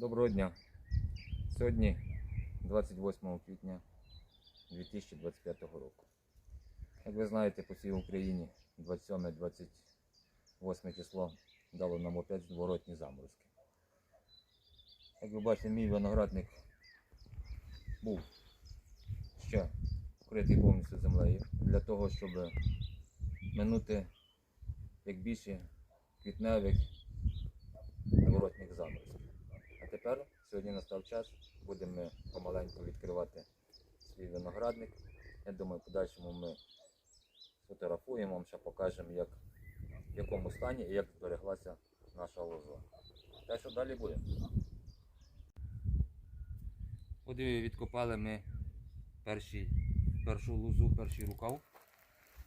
Доброго дня. Сьогодні 28 квітня 2025 року. Як ви знаєте, по всій Україні 27-28 число дало нам опять зворотні заморозки. Як ви бачите, мій виноградник був ще вкритий повністю землею для того, щоб минути як більше квітневих зворотних тепер сьогодні настав час, будемо помаленьку відкривати свій виноградник. Я думаю, в подальшому ми фотографуємо, вам ще покажемо, як, в якому стані і як збереглася наша лоза. Те, що далі буде. От відкопали ми перший, першу лозу, перший рукав.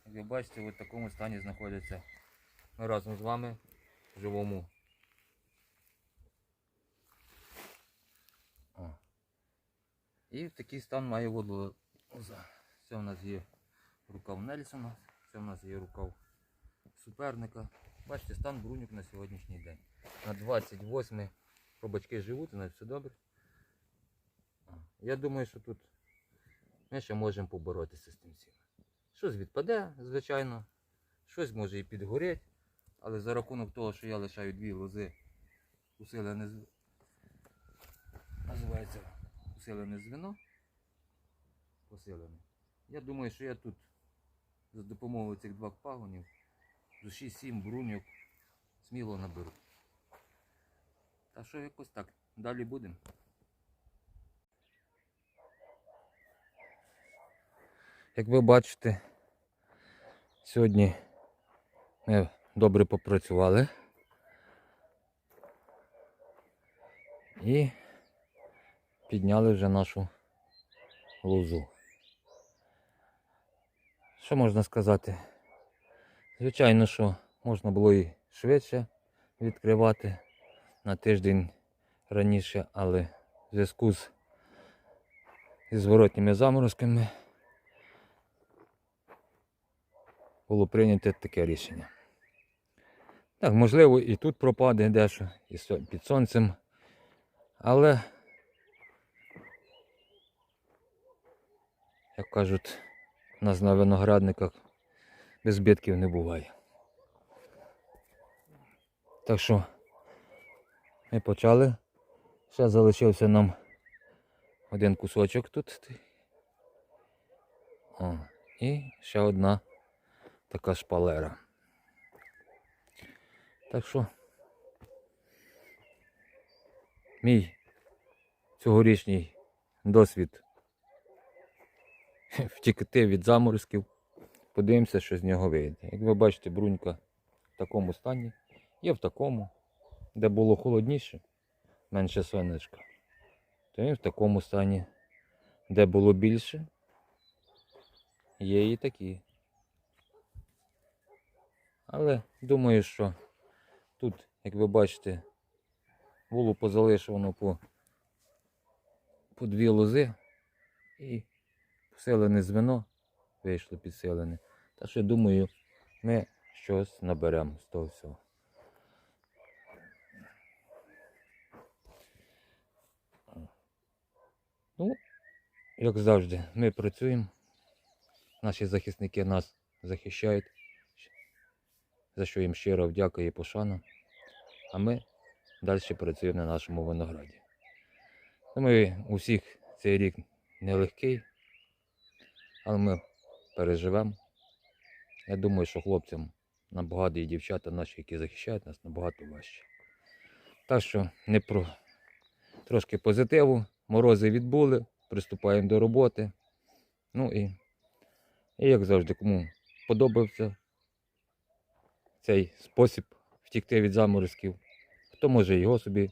Як ви бачите, в такому стані знаходяться ми разом з вами в живому І такий стан має воду. Це в нас є рукав Нельсона, це в нас є рукав суперника. Бачите, стан бруньок на сьогоднішній день. На 28 пробачки живуть, у нас все добре. Я думаю, що тут ми ще можемо поборотися з тим всім. Щось відпаде, звичайно, щось може і підгорить, але за рахунок того, що я лишаю дві лози усилене називається усилене звіно. Посилене. Я думаю, що я тут за допомогою цих двох пагонів з 6-7 бруньок сміло наберу. Та що якось так. Далі будемо. Як ви бачите, сьогодні ми добре попрацювали. І підняли вже нашу лозу. Що можна сказати? Звичайно, що можна було і швидше відкривати на тиждень раніше, але в зв'язку з зворотніми заморозками було прийнято таке рішення. Так, можливо, і тут пропаде дещо, і під сонцем. Але, як кажуть, у нас на виноградниках без збитків не буває. Так що ми почали. Ще залишився нам один кусочок тут. О, і ще одна така шпалера. Так що мій цьогорічний досвід втікти від заморозків. Подивимося, що з нього вийде. Як ви бачите, брунька в такому стані, є в такому, де було холодніше, менше сонечка. То він в такому стані, де було більше, є і такі. Але думаю, що тут, як ви бачите, було позалишено по, по дві лози і посилене звено вийшло підсилене. Та що думаю, ми щось наберемо з того всього. Ну, як завжди, ми працюємо. Наші захисники нас захищають, за що їм щиро вдяка і пошана. А ми далі працюємо на нашому винограді. Думаю, у всіх цей рік нелегкий, але ми переживемо. Я думаю, що хлопцям набагато і дівчата наші, які захищають нас, набагато важче. Так що не про трошки позитиву, морози відбули, приступаємо до роботи. Ну і, і як завжди, кому подобався цей спосіб втікти від заморозків, хто може його собі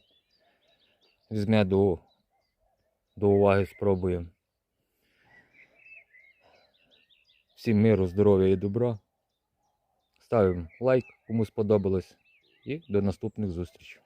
візьме до, до уваги, спробує. Всім миру, здоров'я і добра. Ставимо лайк, кому сподобалось. І до наступних зустрічей.